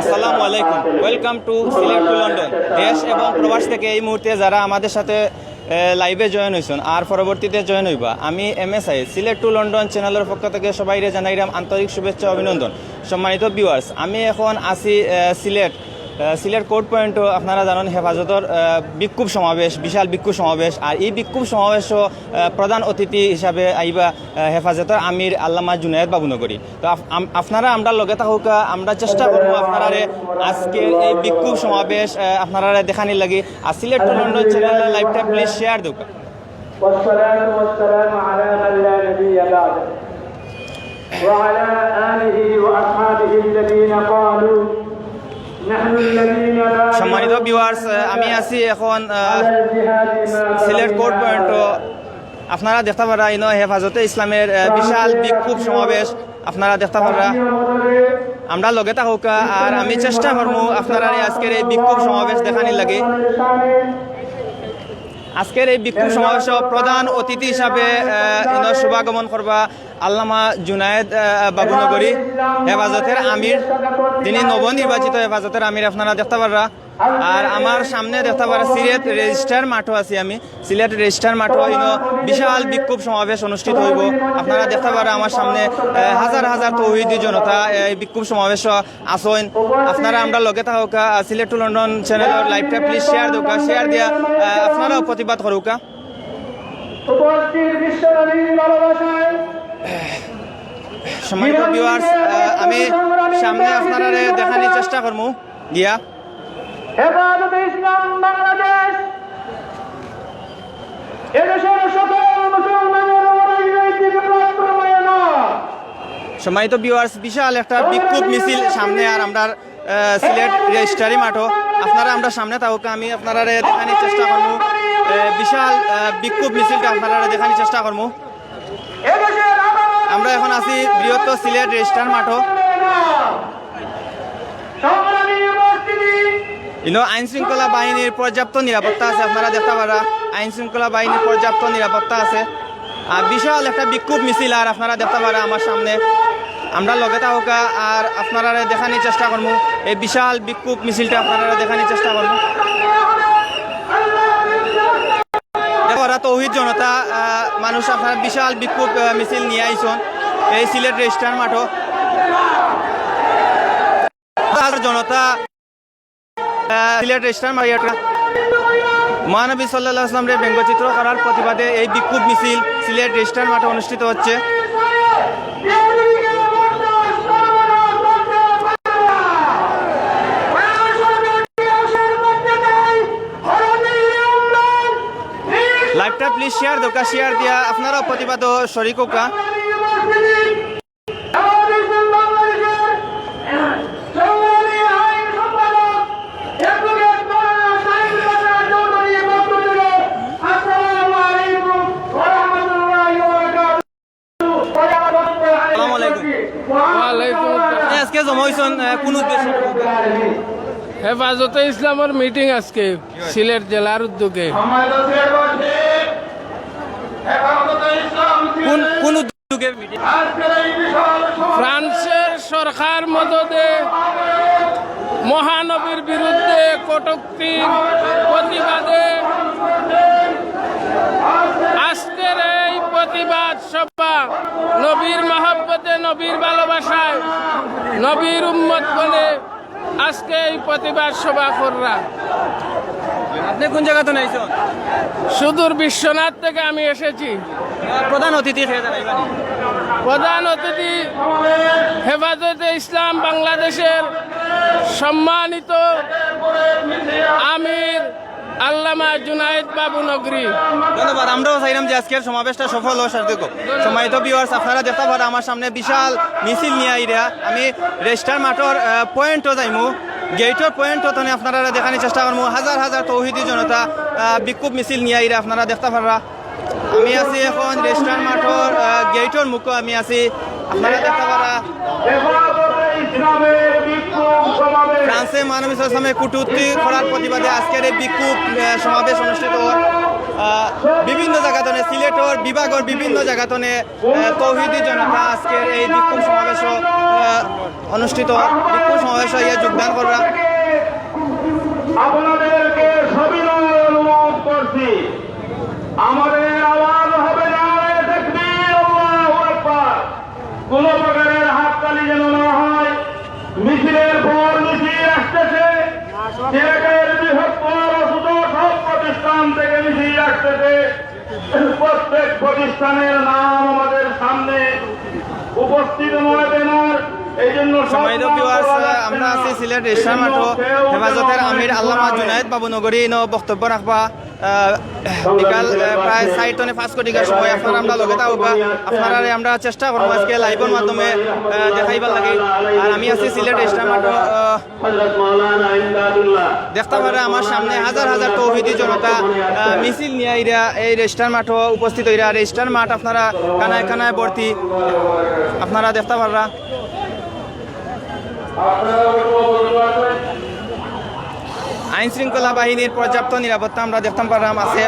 আসসালামু আলাইকুম। Welcome to Sylhet to London দেশ এবং প্রবাস থেকে এই মুহূর্তে যারা আমাদের সাথে লাইভে জয়েন হয়েছেন, আর পরবর্তীতে জয়েন হইবা, আমি M S I Sylhet to London চ্যানেলের পক্ষ থেকে সবাইরে জানাইলাম আন্তরিক শুভেচ্ছা, অভিনন্দন। সম্মানিত ভিউয়ার্স আমি এখন আছি সিলেট সিলেট কোর্ট পয়েন্টও আপনারা জানেন হেফাজতর আহ, বিক্ষোভ সমাবেশ বিশাল বিক্ষোভ সমাবেশ আর এই বিক্ষোভ সমাবেশও আহ, প্রধান অতিথি হিসাবে আইবা আহ, হেফাজতর আমির আল্লামা জুনায়দ বাবুনগরী তো আপ- আম- আপনারা আমরা লগে থাকুকা আমরা চেষ্টা করবো আপনারা আজকের এই বিক্ষোভ সমাবেশ আহ, আপনারা দেখানি লাগি আর সিলেট টু লন্ডন চ্যানেলের লাইভটা প্লিজ শেয়ার দেউকা والصلاة والسلام على من لا نبي بعده وعلى آله وأصحابه الذين قالوا نحن الذين لا সম্মানিত ভিউয়ার্স আমি আছি এখন সিলেট কোর্ট পয়েন্ট আপনারা দেখতে পারা ইনো হেফাজতে ইসলামের বিশাল বিক্ষোভ সমাবেশ। আপনারা দেখতে পারা। আমরা লগে থাকুকা আর আমি চেষ্টা করব আপনারা আজকের এই বিক্ষোভ সমাবেশ দেখানি লাগে। আজকের এই বিক্ষু সমাবেশ প্রধান অতিথি হিসাবে শুভাগমন করবা আল্লামা জুনায়েদ বাবুনগরী হেফাজতের আমির তিনি নবনির্বাচিত হেফাজতের আমির, আপনারা দেখতে পাররা। আর আমার সামনে দেখতে পারা সিলেট রেজিস্টার মাঠও আছি আমি। সিলেট রেজিস্টার মাঠও ইনো বিশাল বিক্ষোভ সমাবেশ অনুষ্ঠিত হইব। আপনারা দেখতে পারা আমার সামনে হাজার হাজার তৌহিদি জনতা এই বিক্ষোভ সমাবেশ আসইন। আপনারা আমরা লগে থাকুকা সিলেট টু লন্ডন চ্যানেলের লাইভটা প্লিজ শেয়ার দৌকা শেয়ার দিয়া আপনারাও প্রতিবাদ করুকা উপস্থিত সম্মানিত ভিউয়ার্স আমি সামনে আপনারা দেখানোর চেষ্টা করব গিয়া। হেফাজতে ইসলাম বাংলাদেশ। এদেশের সকল মুসলমানের সম্মানিত ভিউয়ার্স বিশাল একটা বিক্ষোভ মিছিল সামনে আর আমরা সিলেট রেজিস্টারি মাঠও। আপনারা আমরা সামনে থাকুক আমি আপনারা দেখানোর চেষ্টা করব বিশাল বিক্ষোভ মিছিলটা আপনারা দেখানোর চেষ্টা করব আমরা এখন আছি বৃহত্তর সিলেট রেজিস্টার মাঠও সংগ্রামী উপস্থিতি ইনো আইন শৃঙ্খলা বাহিনীর পর্যাপ্ত নিরাপত্তা আছে, আপনারা দেখতে পারা। আইন শৃঙ্খলা বাহিনীর পর্যাপ্ত নিরাপত্তা আছে। আর বিশাল একটা বিক্ষোভ মিছিল আর আপনারা দেখতে পারা আমার সামনে। আমরা লগে থাকা আর আপনারা দেখানোর চেষ্টা করব এই বিশাল বিক্ষোভ মিছিলটা আপনারা দেখানোর চেষ্টা করব ওরা তৌহিদ জনতা মানুষ, আপনার বিশাল বিক্ষোভ মিছিল নিয়ে আইসন। এই সিলেট রেজিস্টার মাঠও। জনতা সিলেট রেজিস্টার মারিয়াটা মহানবী সাল্লাহ আসলামরে ব্যঙ্গচিত্র করার প্রতিবাদে এই বিক্ষোভ মিছিল সিলেট রেজিস্টার মাঠে অনুষ্ঠিত হচ্ছে। লাইভটা প্লিজ শেয়ার দোকা শেয়ার দিয়া। আপনারাও প্রতিবাদ শরিক আজকে জমা হয়েছেন কোন উদ্দেশ্যে? হেফাজতে ইসলামের মিটিং আজকে সিলেট জেলার উদ্যোগে। কোন উদ্যোগে? ফ্রান্সের সরকার মদদে মহানবীর বিরুদ্ধে কটুক্তির প্রতিবাদে আজকের এই প্রতিবাদ সভা নবীর মহাব্বতে নবীর ভালোবাসায় নবীর উম্মত বলে আজকে এই প্রতিবাদ সভা কররা আপনি কোন জায়গাতে নাইছেন? সুদূর বিশ্বনাথ থেকে আমি এসেছি। প্রধান অতিথি প্রধান অতিথি হেফাজতে ইসলাম বাংলাদেশের সম্মানিত আমির আল্লামা জুনাইদ বাবু নগরী। ধন্যবাদ, আমরাও চাইলাম যে আজকের সমাবেশটা সফল হওয়ার সাথে সম্মানিত ভিউয়ার্স আপনারা দেখতে পারেন আমার সামনে বিশাল মিছিল নিয়ে আইরা আমি রেজিস্টার মাঠর পয়েন্টও যাইমু গেটর পয়েন্টও তাহলে আপনারা দেখানোর চেষ্টা করব হাজার হাজার তৌহিদি জনতা বিক্ষোভ মিছিল নিয়ে আইরা আপনারা দেখতে পারা আমি আছি এখন রেজিস্টার মাঠর গেটর মুখ আমি আছি। আপনারা দেখতে পারা ফ্রান্সে মানবিক ইসলামের কুটুত্তি করার প্রতিবাদে আজকের এই বিক্ষোভ সমাবেশ অনুষ্ঠিত বিভিন্ন জায়গাতনে সিলেটর বিভাগর বিভিন্ন জায়গাতনে তৌহিদি জনতা আজকের এই বিক্ষোভ সমাবেশ অনুষ্ঠিত বিক্ষোভ সমাবেশ ইয়ে যোগদান করা আসতেছে প্রত্যেক প্রতিষ্ঠানের নাম আমাদের সামনে উপস্থিত নয় সম্মানিত ভিউয়ার্স আমরা আছি সিলেট রেশা মাঠ হেফাজতের আমির আল্লামা জুনায়দ বাবু নগরী ন বক্তব্য রাখবা। বিকাল প্রায় ষাট টনে পাঁচ কোটি টাকার সময় আপনারা আমরা লগে থাকবা আপনারা আমরা চেষ্টা করব আজকে লাইভের মাধ্যমে দেখাইবার লাগে। আর আমি আছি সিলেট মাওলানা দেখতে পারে আমার সামনে হাজার হাজার তৌহিদি জনতা মিছিল নিয়ে এরা এই রেজিস্টার মাঠও উপস্থিত হইরা। রেজিস্টার মাঠ আপনারা কানায় কানায় ভর্তি। আপনারা দেখতে পাররা। আইন শৃঙ্খলা বাহিনীর পর্যাপ্ত নিরাপত্তা আমরা দেখতাম পারলাম আছে।